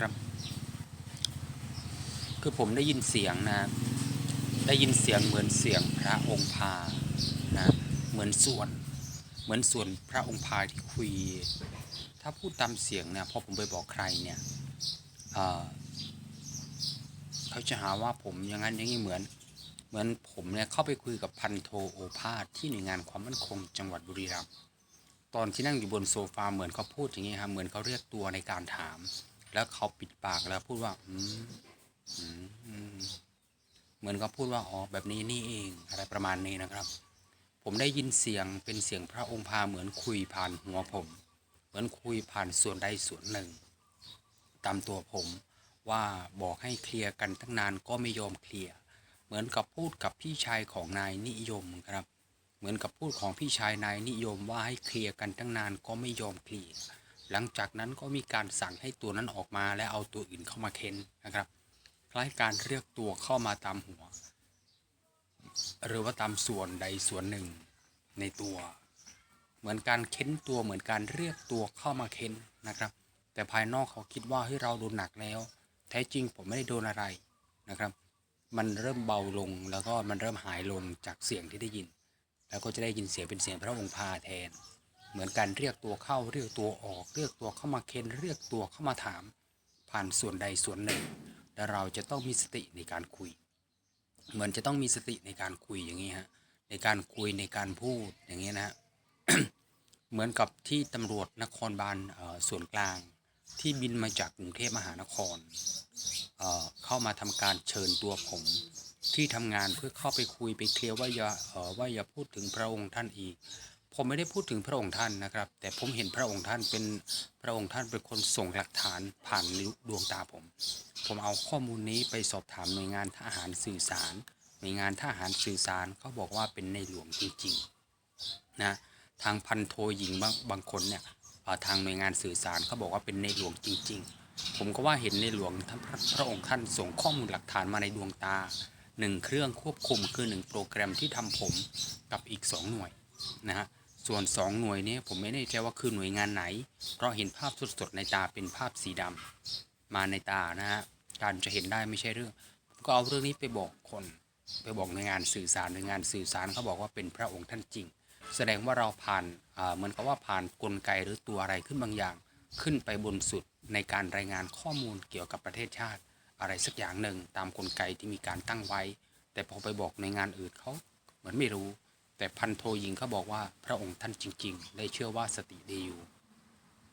ครับ คือผมได้ยินเสียงนะ ได้ยินเสียงเหมือนเสียงพระองค์พานะเหมือนส่วน เหมือนส่วนพระองค์พาที่คุย ถ้าพูดตามเสียงเนี่ยพอผมไปบอกใครเนี่ยเเขาจะหาว่าผมอย่างนั้นอย่างนี้เหมือน เหมือนผมเนี่ยเข้าไปคุยกับพันโทโอภาสที่หน่วยงานความมั่นคงจังหวัดบุรีรัมย์ตอนที่นั่งอยู่บนโซฟาเหมือนเขาพูดอย่างนี้ครับเหมือนเขาเรียกตัวในการถาม แล้วเขาปิดปากแล้วพูดว่าอืมอืมอืมเหมือนเขาพูดว่าอ๋อแบบนี้นี่เองอะไรประมาณนี้นะครับ ผมได้ยินเสียงเป็นเสียงพระองค์พาเหมือนคุยผ่านหัวผม เหมือนคุยผ่านส่วนใดส่วนหนึ่ง ตามตัวผมว่าบอกให้เคลียร์กันตั้งนานก็ไม่ยอมเคลียร์เหมือนกับพูดกับพี่ชายของนายนิยมครับ เหมือนกับพูดของพี่ชายนายนิยมว่าให้เคลียร์กันตั้งนานก็ไม่ยอมเคลียร์ หลังจากนั้นก็มีการสั่งให้ตัวนั้นออกมาและเอาตัวอื่นเข้ามาเค้นนะครับ คล้ายการเรียกตัวเข้ามาตามหัว หรือว่าตามส่วนใดส่วนหนึ่งในตัว เหมือนการเค้นตัวเหมือนการเรียกตัวเข้ามาเค้นนะครับ แต่ภายนอกเขาคิดว่าเฮ้เราโดนหนักแล้ว แท้จริงผมไม่ได้โดนอะไรนะครับ มันเริ่มเบาลงแล้วก็มันเริ่มหายลงจากเสียงที่ได้ยิน แล้วก็จะได้ยินเสียงเป็นเสียงพระองค์พาแทน เหมือนการเรียกตัวเข้าเรียกตัวออกเรียกตัวเข้ามาเค้นเรียกตัวเข้ามาถาม ผ่านส่วนใดส่วนหนึ่ง และเราจะต้องมีสติในการคุย เหมือนจะต้องมีสติในการคุยอย่างนี้ฮะในการคุยในการพูดอย่างนี้นะฮะเหมือนกับที่ตำรวจนครบาลส่วนกลาง ที่บินมาจากกรุงเทพมหานครเเข้ามาทำการเชิญตัวผม ที่ทำงานเพื่อเข้าไปคุยไปเคลียร์ว่าอย่าว่าอย่าพูดถึงพระองค์ท่านอีก ผมไม่ได้พูดถึงพระองค์ท่านนะครับ แต่ผมเห็นพระองค์ท่านเป็นพระองค์ท่านเป็นคนส่งหลักฐานผ่านดวงตาผม ผมเอาข้อมูลนี้ไปสอบถามหน่วยงานทหารสื่อสารหน่วยงานทหารสื่อสารเขาบอกว่าเป็นในหลวงจริงๆนะทางพันโทหญิงบางบางคนเนี่ยทางหน่วยงานสื่อสารเขาบอกว่าเป็นในหลวงจริง ๆ ผมก็ว่าเห็นในหลวงท่านพพระองค์ท่านส่งข้อมูลหลักฐานมาในดวงตาหนึ่งเครื่องควบคุมคือหนึ่งโปรแกรมที่ทำผมกับอีกสองหน่วยนะฮะ ส่วนสองหน่วยนี้ผมไม่แน่ใจว่าคือหน่วยงานไหน เพราะเห็นภาพสดๆในตาเป็นภาพสีดำมาในตานะฮะการจะเห็นได้ไม่ใช่เรื่อง ก็เอาเรื่องนี้ไปบอกคน ไปบอกในงานสื่อสารในงานสื่อสารเขาบอกว่าเป็นพระองค์ท่านจริง แสดงว่าเราผ่านเหมือนกับว่าผ่านกลไกหรือตัวอะไรขึ้นบางอย่าง ขึ้นไปบนสุดในการรายงานข้อมูลเกี่ยวกับประเทศชาติ อะไรสักอย่างหนึ่งตามกลไกที่มีการตั้งไว้ แต่พอไปบอกในงานอื่นเขาเหมือนไม่รู้ แต่พันโทยิงเขาบอกว่าพระองค์ท่านจริง ๆ ได้เชื่อว่าสติดีอยู่